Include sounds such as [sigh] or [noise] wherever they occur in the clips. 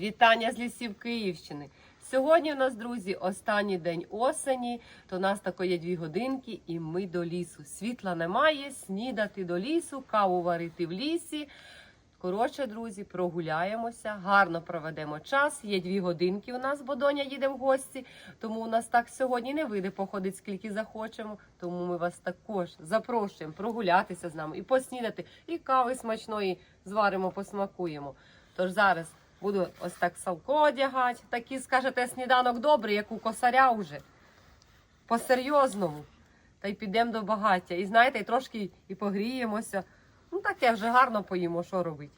Вітання з лісів Київщини. Сьогодні у нас, друзі, останній день осені. То у нас тако є дві годинки, і ми до лісу. Світла немає, снідати до лісу, каву варити в лісі. Коротше, друзі, прогуляємося, гарно проведемо час. Є дві годинки у нас, бо доня їде в гості. Тому у нас так сьогодні не вийде походити скільки захочемо. Тому ми вас також запрошуємо прогулятися з нами і поснідати, і кави смачної зваримо, посмакуємо. Тож зараз буду ось так салко одягати. Такі, скажете, сніданок добрий, як у косаря вже. По-серйозному. Та й підемо до багаття. І знаєте, і трошки і погріємося. Ну, таке вже гарно поїмо, що робити.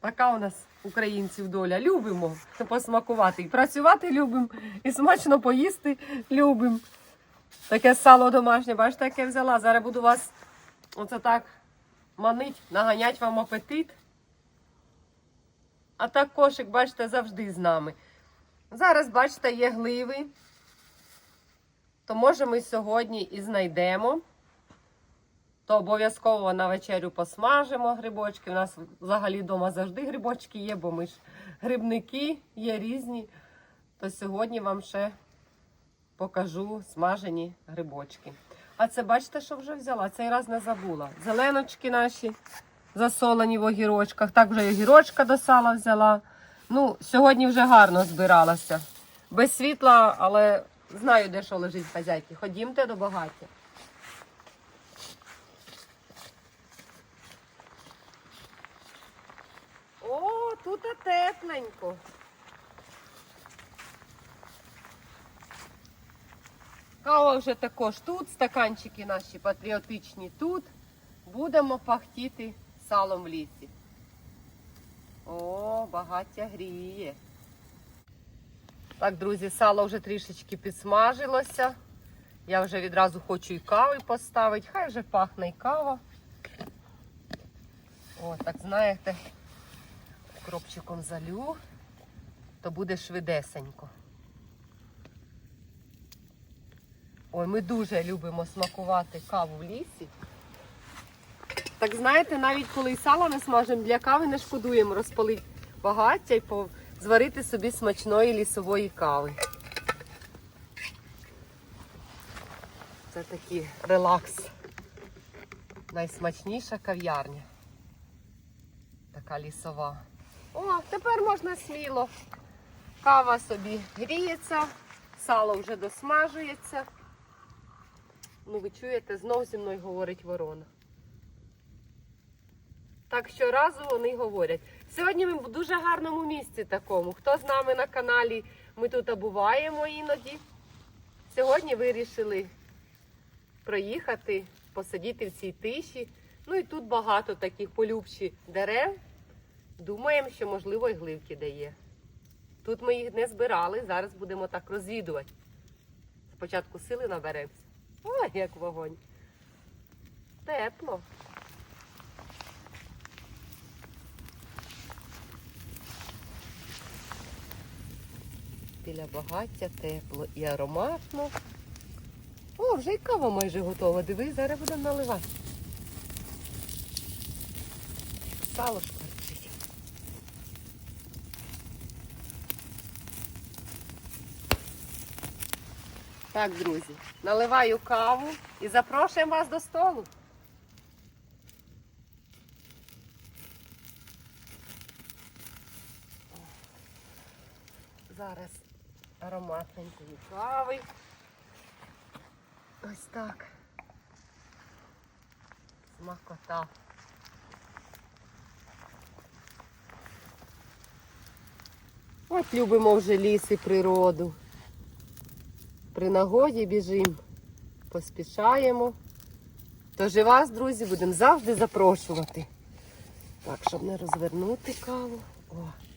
Така у нас українців доля. Любимо посмакувати. І працювати любимо, і смачно поїсти любимо. Таке сало домашнє, бачите, яке взяла. Зараз буду вас оце так манить, наганять вам апетит. А так кошик, бачите, завжди з нами. Зараз, бачите, є гливи. То може ми сьогодні і знайдемо. То обов'язково на вечерю посмажимо грибочки. У нас взагалі вдома завжди грибочки є, бо ми ж грибники є різні. То сьогодні вам ще покажу смажені грибочки. А це бачите, що вже взяла? Цей раз не забула. Зеленочки наші засолені в огірочках. Так вже й огірочка до сала взяла. Ну, сьогодні вже гарно збиралася. Без світла, але знаю, де що лежить хазяйки. Ходімте до багаття. О, тут тепленько. Кава вже також тут, стаканчики наші патріотичні тут. Будемо пахтіти салом в лісі. О, багаття гріє. Так, друзі, сало вже трішечки підсмажилося. Я вже відразу хочу і кави поставити. Хай вже пахне і кава. О, так знаєте, кропчиком залю, то буде швидесенько. Ой, ми дуже любимо смакувати каву в лісі. Так знаєте, навіть коли сало не смажимо, для кави не шкодуємо розпалити багаття і зварити собі смачної лісової кави. Це такий релакс. Найсмачніша кав'ярня. Така лісова. О, тепер можна сміло. Кава собі гріється, сало вже досмажується. Ну, ви чуєте, знов зі мною говорить ворона. Так щоразу вони говорять. Сьогодні ми в дуже гарному місці такому. Хто з нами на каналі, ми тут буваємо іноді. Сьогодні вирішили проїхати, посидіти в цій тиші. Ну і тут багато таких полюбші дерев. Думаємо, що можливо і гливки дає. Тут ми їх не збирали, зараз будемо так розвідувати. Спочатку сили наберемося. Ой, як вогонь. Тепло. Біля багаття тепло і ароматно. О, вже й кава майже готова. Дивись, зараз будемо наливати. Сало шкварчить. Так, друзі, наливаю каву і запрошуємо вас до столу. Зараз ароматненької кави. Ось так. Смакота. От любимо вже ліс і природу. При нагоді біжимо, поспішаємо. Тож і вас, друзі, будемо завжди запрошувати. Так, щоб не розвернути каву. О.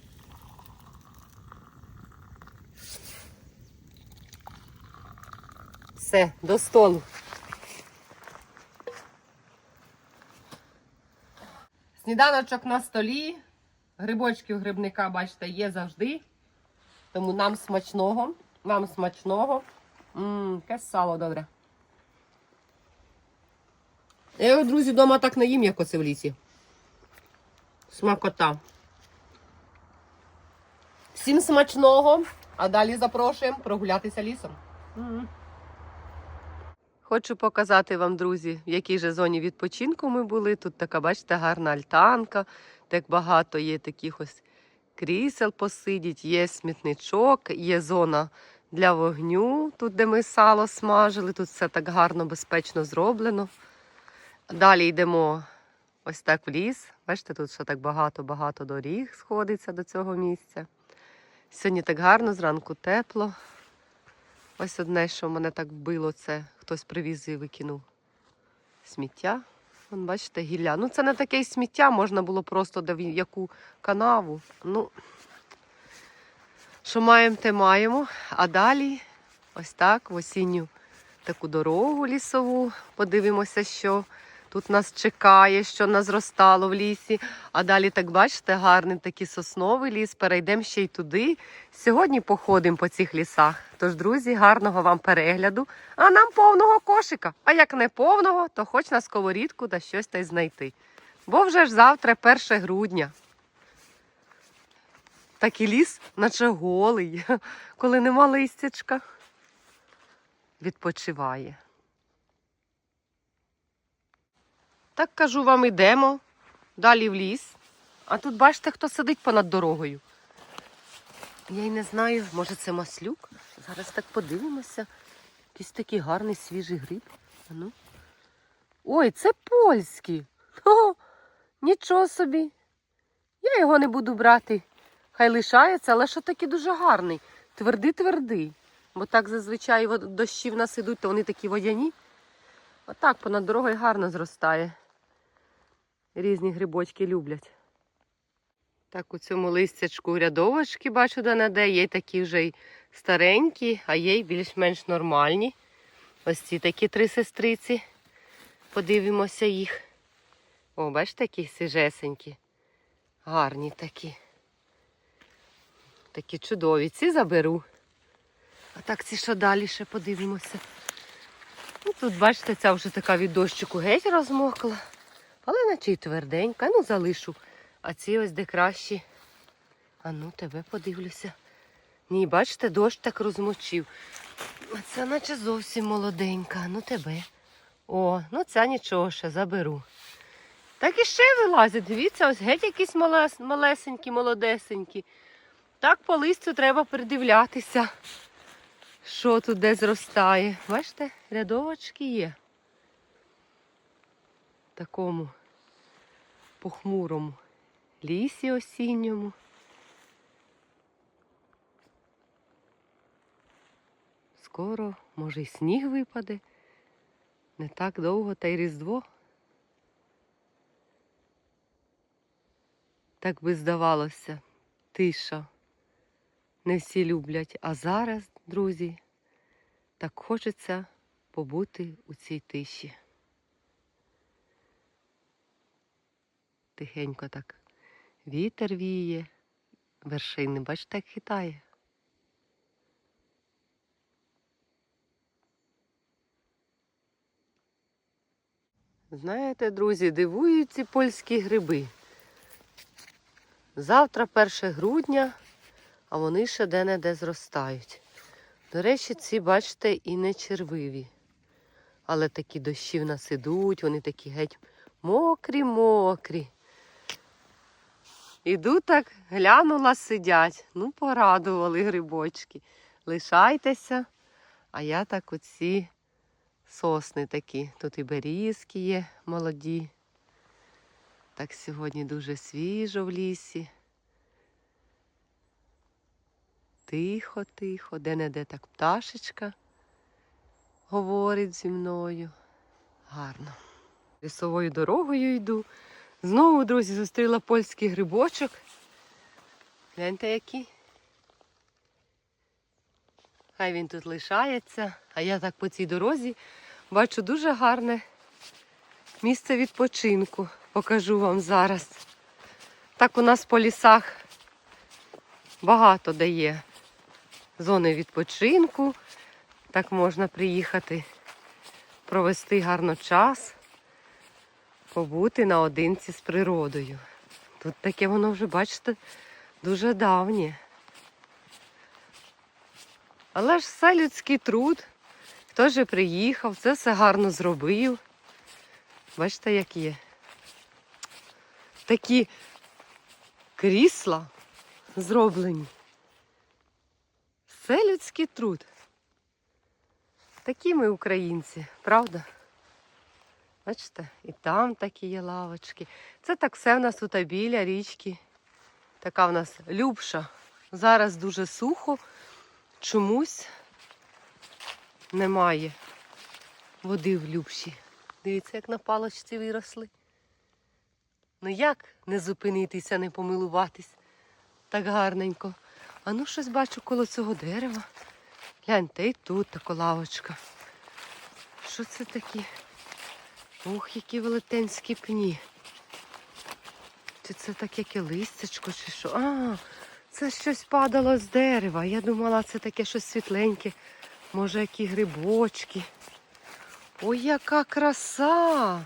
Все, до столу. Сніданочок на столі. Грибочки у грибника, бачите, є завжди. Тому нам смачного. Вам смачного. Ммм, яке сало добре. Я його, друзі, вдома так не їм, як оце в лісі. Смакота. Всім смачного, а далі запрошуємо прогулятися лісом. Хочу показати вам, друзі, в якій же зоні відпочинку ми були. Тут така, бачите, гарна альтанка, так багато є таких ось крісел посидіть, є смітничок, є зона для вогню, тут, де ми сало смажили. Тут все так гарно, безпечно зроблено. Далі йдемо ось так в ліс. Бачите, тут ще так багато-багато доріг сходиться до цього місця. Сьогодні так гарно, зранку тепло. Ось одне, що мене так вбило, це хтось привіз і викинув сміття. Вон, бачите, гілля. Ну, це не таке сміття, можна було просто в яку канаву. Ну, що маємо, те маємо. А далі ось так в осінню таку дорогу лісову. Подивимося, що тут нас чекає, що нас зростало в лісі. А далі, так бачите, гарний такий сосновий ліс. Перейдемо ще й туди. Сьогодні походимо по цих лісах. Тож, друзі, гарного вам перегляду. А нам повного кошика. А як не повного, то хоч на сковорідку та щось та й знайти. Бо вже ж завтра 1 грудня. Такий ліс, наче голий, [laughs] коли нема листячка. Відпочиває. Так кажу вам, ідемо далі в ліс. А тут бачите, хто сидить понад дорогою. Я й не знаю, може це маслюк. Зараз так подивимося. Якийсь такий гарний свіжий гриб. А ну. Ой, це польський. О, нічого собі. Я його не буду брати. Хай лишається, але що такий дуже гарний. Твердий-твердий. Бо так зазвичай дощі в нас ідуть, то вони такі водяні. Отак понад дорогою гарно зростає. Різні грибочки люблять. Так, у цьому листячку рядовочки бачу де-не-де. Є такі вже й старенькі, а є й більш-менш нормальні. Ось ці такі три сестриці. Подивимося їх. О, бачите, які свіжесенькі. Гарні такі. Такі чудові. Ці заберу. А так ці що далі ще подивимося. Ну, тут, бачите, ця вже така від дощику геть розмокла. Але наче й тверденька. Ну, залишу. А ці ось де кращі. А ну, тебе подивлюся. Ні, бачите, дощ так розмочив. А ця наче зовсім молоденька. Ну тебе. О, ну ця нічого ще заберу. Так і ще вилазять. Дивіться, ось геть якісь малес, малесенькі, молодесенькі. Так по листю треба придивлятися, що тут де зростає. Бачите, рядовочки є. Такому похмурому лісі осінньому. Скоро, може, й сніг випаде. Не так довго, та й Різдво. Так би здавалося, тиша. Не всі люблять. А зараз, друзі, так хочеться побути у цій тиші. Тихенько так вітер віє, вершини, бачите, як хитає. Знаєте, друзі, дивують ці польські гриби. Завтра 1 грудня, а вони ще де-не-де зростають. До речі, ці, бачите, і не червиві. Але такі дощі в нас ідуть, вони такі геть мокрі-мокрі. Іду так, глянула, сидять. Ну, порадували грибочки. Лишайтеся. А я так оці сосни такі. Тут і берізки є молоді. Так сьогодні дуже свіжо в лісі. Тихо, тихо, де-не-де так пташечка говорить зі мною. Гарно. Лісовою дорогою йду. Знову, друзі, зустріла польський грибочок. Гляньте який. Хай він тут лишається, а я так по цій дорозі бачу дуже гарне місце відпочинку. Покажу вам зараз. Так у нас по лісах багато де є зони відпочинку. Так можна приїхати, провести гарно час, побути наодинці з природою. Тут таке воно вже, бачите, дуже давнє. Але ж все людський труд. Хто же приїхав, це все гарно зробив. Бачите, як є. Такі крісла зроблені. Все людський труд. Такі ми українці, правда? Бачите, і там такі є лавочки. Це так все в нас тут біля річки. Така в нас любша. Зараз дуже сухо, чомусь немає води в любші. Дивіться, як на палочці виросли. Ну як не зупинитися, не помилуватись так гарненько. А ну щось бачу коло цього дерева. Гляньте, і тут така лавочка. Що це такі? Ух, які велетенські пні. Чи це таке яке листячко, чи що? А, це щось падало з дерева. Я думала, це таке щось світленьке. Може, які грибочки. Ой, яка краса!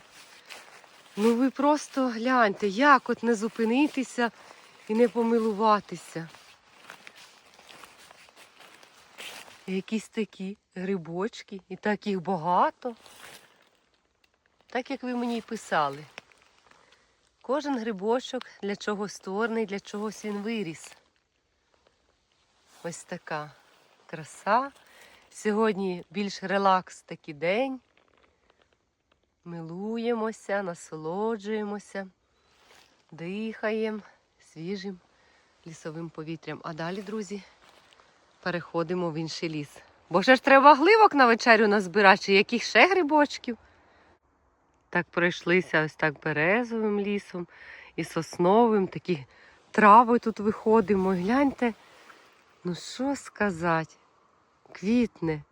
Ну ви просто гляньте, як от не зупинитися і не помилуватися. Якісь такі грибочки, і так їх багато. Так як ви мені й писали. Кожен грибочок для чогось створений, для чогось він виріс. Ось така краса. Сьогодні більш релакс такий день. Милуємося, насолоджуємося, дихаємо свіжим лісовим повітрям. А далі, друзі, переходимо в інший ліс. Бо ще ж треба гливок на вечерю назбирати, яких ще грибочків. Так пройшлися ось так березовим лісом і сосновим, такі трави тут виходимо. Гляньте, ну що сказати, квітне.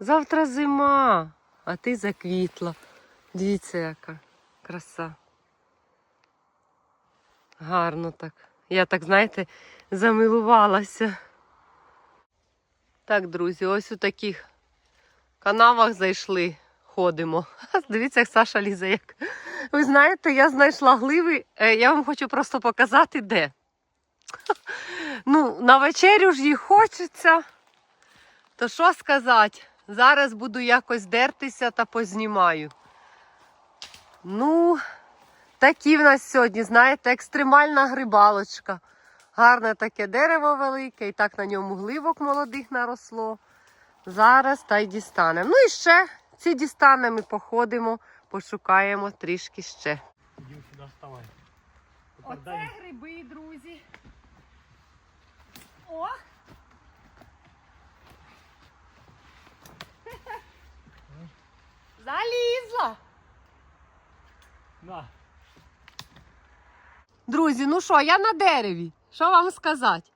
Завтра зима, а ти заквітла. Дивіться, яка краса. Гарно так. Я так, знаєте, замилувалася. Так, друзі, ось у таких канавах зайшли, ходимо. [laughs] Дивіться, як Саша лізе. Як. Ви знаєте, я знайшла гливи, е, я вам хочу просто показати, де. [laughs] Ну, на вечерю ж їх хочеться. То що сказати? Зараз буду якось дертися та познімаю. Ну, такі в нас сьогодні, знаєте, екстремальна грибалочка. Гарне таке дерево велике, і так на ньому гливок молодих наросло. Зараз та й дістанемо. Ну і ще ці дістанемо і походимо, пошукаємо трішки ще. Иди сюда вставай. Оце гриби, друзі. О! [laughs] Залізла! На. Друзі, ну що, я на дереві. Що вам сказати?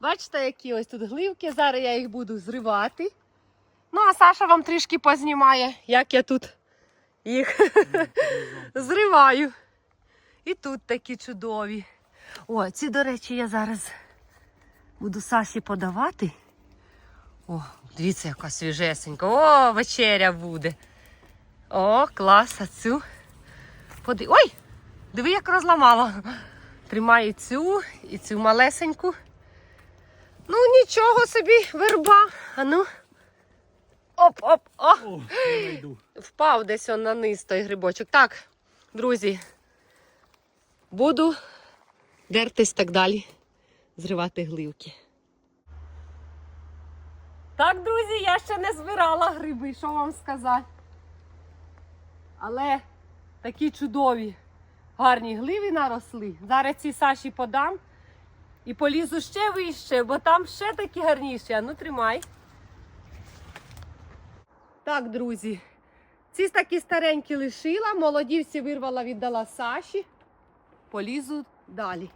Бачите, які ось тут гливки. Зараз я їх буду зривати. Ну, а Саша вам трішки познімає, як я тут їх [laughs] зриваю. І тут такі чудові. О, ці, до речі, я зараз буду Саші подавати. О, дивіться, яка свіжесенька. О, вечеря буде. О, клас, а цю. Поди... Ой! Диви, як розламала. Тримаю цю і цю малесеньку. Ну, нічого собі, верба. А ну. Оп-оп! О! О. Впав десь он на низ той грибочок. Так, друзі, буду дертись так далі, зривати гливки. Так, друзі, я ще не збирала гриби, що вам сказати. Але такі чудові, гарні гливи наросли. Зараз ці Саші подам і полізу ще вище, бо там ще такі гарніші. А ну тримай. Так, друзі, ці такі старенькі лишила, молоді всі вирвала, віддала Саші. Полізу далі.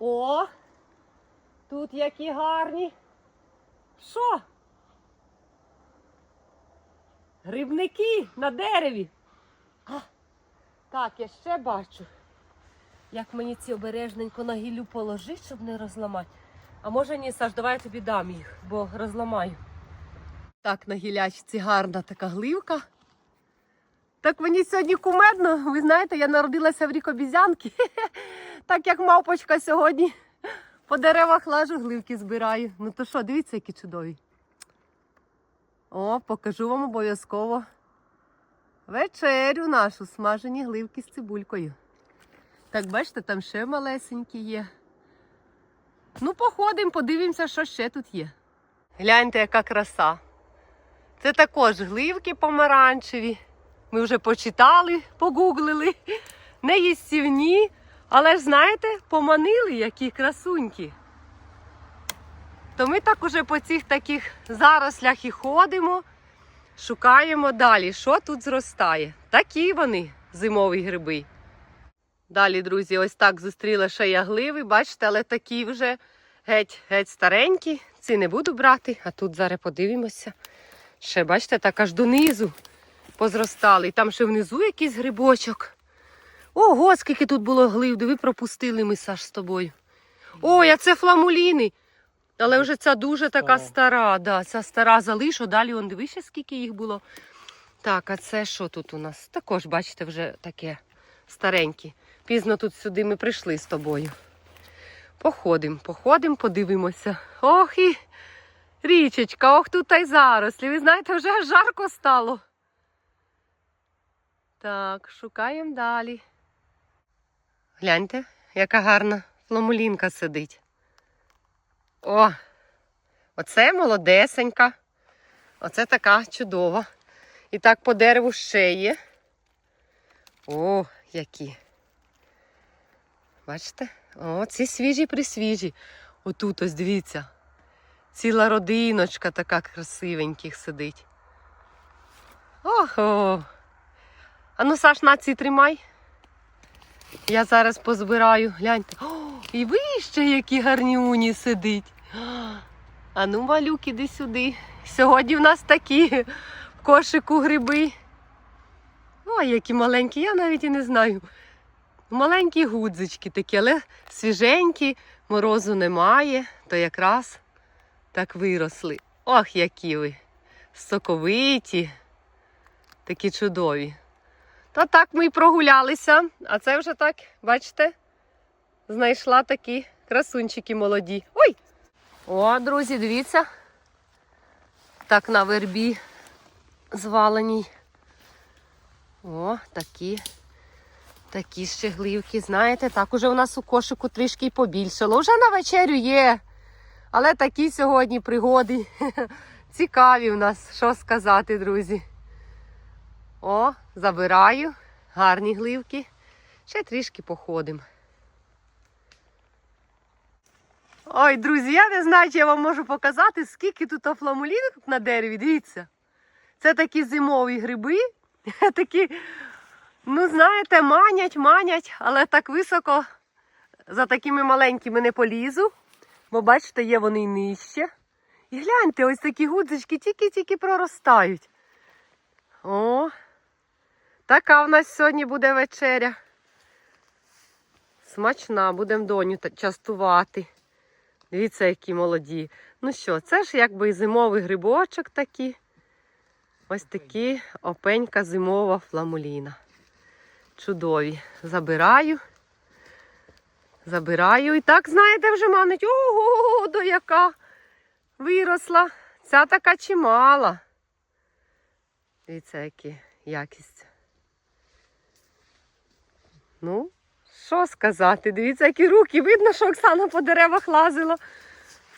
О! Тут які гарні. Що? Грибники на дереві. А, так, я ще бачу. Як мені ці обережненько на гіллю положити, щоб не розламати. А може ні, Саш, давай я тобі дам їх, бо розламаю. Так, на гілячці гарна така гливка. Так мені сьогодні кумедно. Ви знаєте, я народилася в рік обізянки. [laughs] Так як мавпочка сьогодні По деревах лажу, гливки збираю. Ну то що, дивіться, які чудові. О, покажу вам обов'язково вечерю нашу, смажені гливки з цибулькою. Так, бачите, там ще малесенькі є. Ну, походимо, подивимося, що ще тут є. Гляньте, яка краса. Це також гливки помаранчеві. Ми вже почитали, погуглили. Не їстівні, але ж знаєте, поманили, які красунькі. То ми так уже по цих таких зарослях і ходимо, шукаємо далі, що тут зростає. Такі вони, зимові гриби. Далі, друзі, ось так зустріла ще я гливи, бачите, але такі вже геть, геть старенькі. Ці не буду брати, а тут зараз подивимося. Ще, бачите, так аж донизу позростали. І там ще внизу якийсь грибочок. Ого, скільки тут було глив, диви, пропустили ми Саш з тобою. Ой, а це фламуліни. Але вже ця дуже така Стара. стара. Да, ця стара залишу, далі он дивися, скільки їх було. Так, а це що тут у нас? Також, бачите, вже таке стареньке. Пізно тут сюди ми прийшли з тобою. Походимо, походимо, подивимося. Ох і річечка, ох тут та й зарослі. Ви знаєте, вже жарко стало. Так, шукаємо далі. Гляньте, яка гарна фламулінка сидить. О, оце молодесенька. Оце така чудова. І так по дереву ще є. О, які. Бачите? О, ці свіжі присвіжі. Отут ось дивіться. Ціла родиночка така красивеньких сидить. Охо. А ну, Саш, на ці тримай. Я зараз позбираю. Гляньте. О, і вище які гарні уні сидить. А ну, малюк, іди сюди. Сьогодні в нас такі в кошику гриби. Ой, які маленькі, я навіть і не знаю. Маленькі гудзички такі, але свіженькі, морозу немає, то якраз так виросли. Ох, які ви! Соковиті, такі чудові. То так ми й прогулялися, а це вже так, бачите, знайшла такі красунчики молоді. Ой! О, друзі, дивіться. Так на вербі зваленій. О, такі. Такі ще гливки, знаєте, так уже у нас у кошику трішки побільшало. Вже на вечерю є. Але такі сьогодні пригоди. [laughs] Цікаві в нас, що сказати, друзі. О, забираю. Гарні гливки. Ще трішки походимо. Ой, друзі, я не знаю, чи я вам можу показати, скільки тут фламулінок на дереві. Дивіться. Це такі зимові гриби. [laughs] Такі, ну, знаєте, манять, манять, але так високо за такими маленькими не полізу. Бо бачите, є вони нижче. І гляньте, ось такі гудзички тільки-тільки проростають. О, така в нас сьогодні буде вечеря. Смачна, будемо доню частувати. Дивіться, які молоді. Ну що, це ж якби зимовий грибочок такий. Ось такі опенька зимова фламуліна. Чудові. Забираю. Забираю. І так, знаєте, вже манить. Ого, до яка виросла. Ця така чимала. Дивіться, які якість. Ну, що сказати? Дивіться, які руки. Видно, що Оксана по деревах лазила.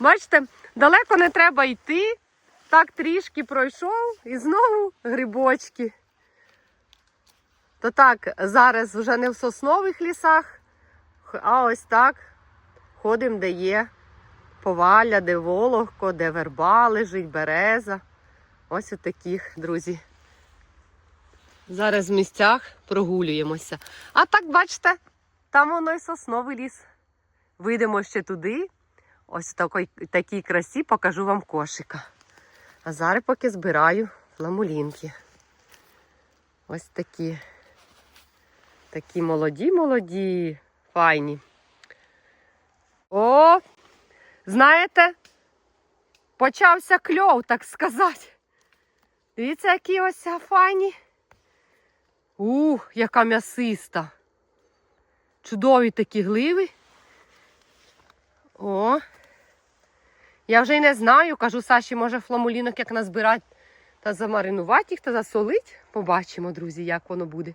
Бачите, далеко не треба йти. Так трішки пройшов і знову грибочки. То так, зараз вже не в соснових лісах, а ось так ходимо, де є повалля, де вологко, де верба лежить, береза. Ось у таких, друзі. Зараз в місцях прогулюємося. А так, бачите, там воно й сосновий ліс. Вийдемо ще туди. Ось в такій, такій красі покажу вам кошика. А зараз поки збираю фламулінки. Ось такі. Такі молоді, молоді, файні. О, знаєте, почався кльов, так сказати. Дивіться, які ось файні. Ух, яка м'ясиста. Чудові такі гливи. О. Я вже й не знаю. Кажу Саші, може фламулінок як назбирати та замаринувати їх та засолить. Побачимо, друзі, як воно буде.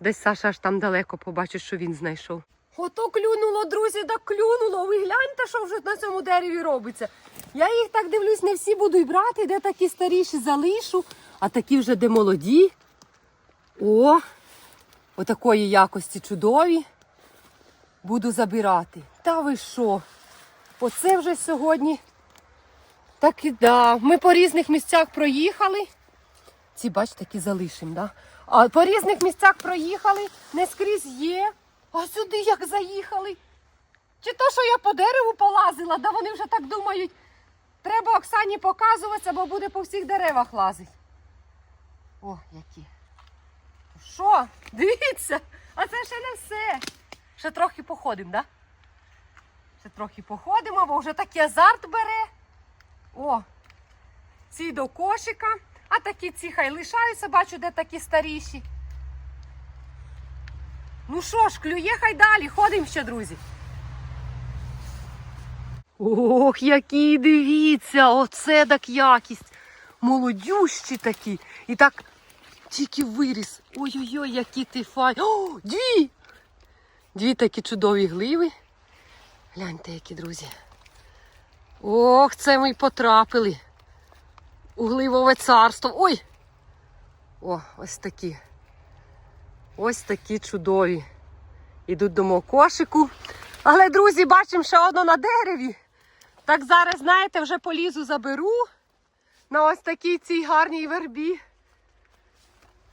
Десь Саша аж там далеко побачить, що він знайшов. Ото клюнуло, друзі, так клюнуло. Ви гляньте, що вже на цьому дереві робиться. Я їх так дивлюсь, не всі буду й брати, де такі старіші залишу, а такі вже де молоді. О, отакої якості чудові. Буду забирати. Та ви що? Оце вже сьогодні. Так і да. Ми по різних місцях проїхали. Ці, бач, такі залишимо, да? А по різних місцях проїхали, не скрізь є. А сюди як заїхали? Чи то, що я по дереву полазила, да вони вже так думають. Треба Оксані показуватися, бо буде по всіх деревах лазити. О, які. Що? Дивіться, а це ще не все. Ще трохи походимо, да? Ще трохи походимо, бо вже такий азарт бере. О, ці до кошика, а такі ці хай лишаються, бачу, де такі старіші. Ну що ж, клює хай далі, ходимо ще, друзі. Ох, які дивіться, оце так якість. Молодющі такі. І так тільки виріс. Ой-ой-ой, які ти фай. О, дві! Дві такі чудові гливи. Гляньте, які друзі. Ох, це ми й потрапили. У гливове царство. Ой! О, ось такі. Ось такі чудові. Ідуть до мого кошику. Але, друзі, бачимо ще одно на дереві. Так зараз, знаєте, вже полізу заберу на ось такій цій гарній вербі.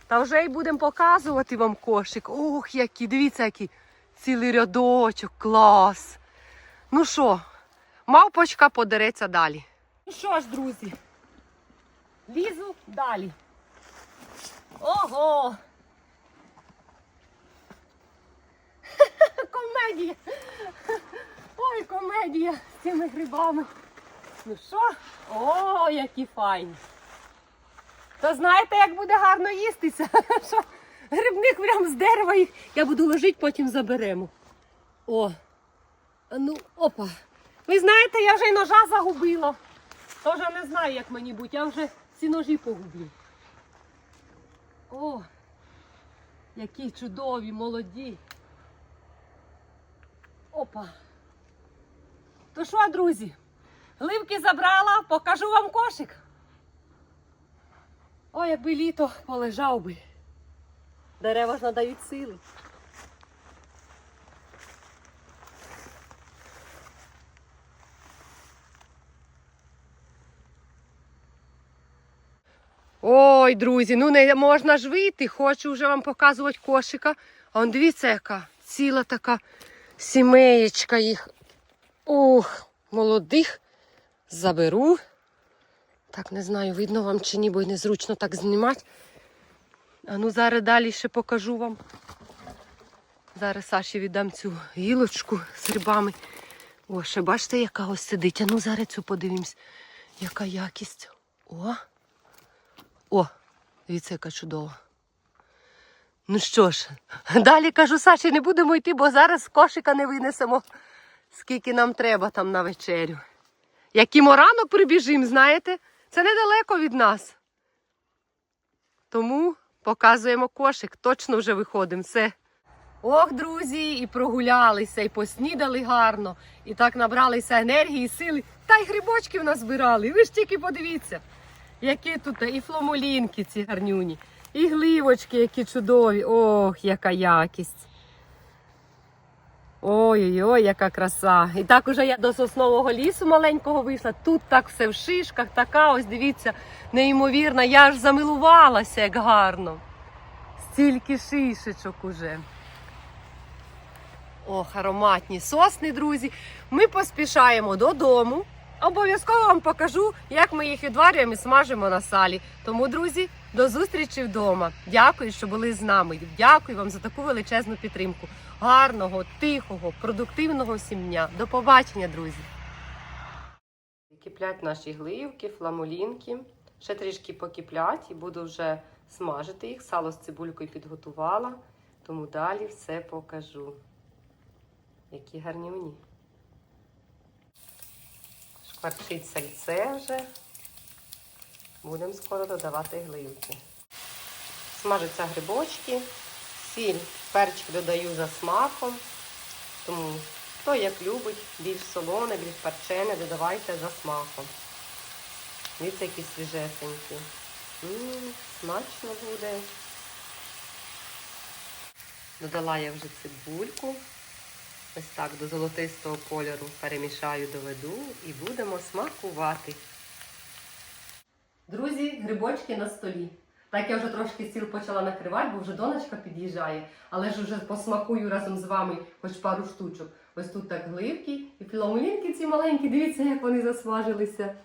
Та вже й будемо показувати вам кошик. Ох, які, дивіться, який цілий рядочок, клас. Ну що, мавпочка подереться далі. Ну що ж, друзі, лізу далі. Ого! [laughs] Комедія! Ой, комедія з цими грибами. Ну що? О, які файні. То знаєте, як буде гарно їстися? [laughs] Що грибник прямо з дерева їх. Я буду ложити, потім заберемо. О, ну, опа. Ви знаєте, я вже й ножа загубила. Тоже не знаю, як мені бути, я вже ці ножі погубив. О, які чудові, молоді. Опа. То що, друзі? Гливки забрала, покажу вам кошик. О, якби літо полежав би. Дерева ж надають сили. Ой, друзі, ну не можна ж вийти. Хочу вже вам показувати кошика. А он дивіться, яка ціла така сімеєчка їх. Ух, молодих. Заберу. Так, не знаю, видно вам чи ні, бо й незручно так знімати. А ну зараз далі ще покажу вам. Зараз Саші віддам цю гілочку з грибами. О, ще бачите, яка ось сидить. А ну зараз цю подивимось, яка якість. О! О, дивіться, яка чудова. Ну що ж, далі кажу, Саші, не будемо йти, бо зараз кошика не винесемо, скільки нам треба там на вечерю. Яким ранок прибіжимо, знаєте, це недалеко від нас. Тому показуємо кошик, точно вже виходимо. Все. Ох, друзі, і прогулялися, і поснідали гарно, і так набралися енергії, сили, та й грибочків назбирали. Ви ж тільки подивіться. Які тут і фломулінки ці гарнюні, і гливочки, які чудові. Ох, яка якість. Ой-ой-ой, яка краса. І так уже я до соснового лісу маленького вийшла. Тут так все в шишках, така ось, дивіться, неймовірна. Я аж замилувалася, як гарно. Стільки шишечок уже. Ох, ароматні сосни, друзі. Ми поспішаємо додому. Обов'язково вам покажу, як ми їх відварюємо і смажимо на салі. Тому, друзі, до зустрічі вдома. Дякую, що були з нами. Дякую вам за таку величезну підтримку. Гарного, тихого, продуктивного всім дня. До побачення, друзі. Киплять наші гливки, фламулінки. Ще трішки покиплять і буду вже смажити їх. Сало з цибулькою підготувала, тому далі все покажу. Які гарні мені. Парчить сальце вже. Будемо скоро додавати гливки. Смажаться грибочки, сіль, перчик додаю за смаком. Тому хто як любить, більш солоне, більш перчене, додавайте за смаком. Дивіться, які свіжесенькі. М, смачно буде. Додала я вже цибульку. Ось так до золотистого кольору перемішаю, доведу і будемо смакувати. Друзі, грибочки на столі. Так я вже трошки стіл почала накривати, бо вже донечка під'їжджає, але ж вже посмакую разом з вами хоч пару штучок. Ось тут так гливки і філомулінки ці маленькі, дивіться, як вони засмажилися.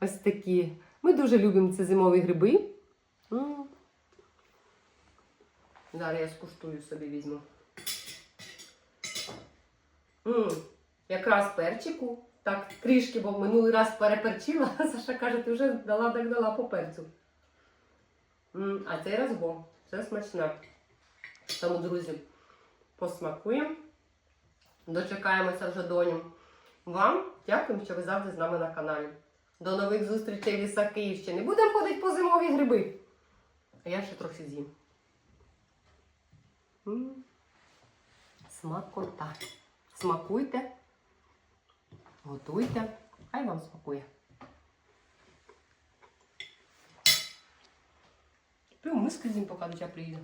Ось такі. Ми дуже любимо ці зимові гриби. М. Зараз я скуштую собі візьму. М, Якраз перчику. Так, трішки, бо минулий раз переперчила, [laughs] Саша каже, ти вже дала так дала по перцю. М, А цей раз бо. Все смачне. Тому, друзі, посмакуємо. Дочекаємося вже доню. Вам дякую, що ви завжди з нами на каналі. До нових зустрічей в лісах Київщини. Будемо ходити по зимові гриби. А я ще трохи з'їм. Смакота. Смакуйте, готуйте, хай вам смакує. Пив миски з'їм, поки до тебе.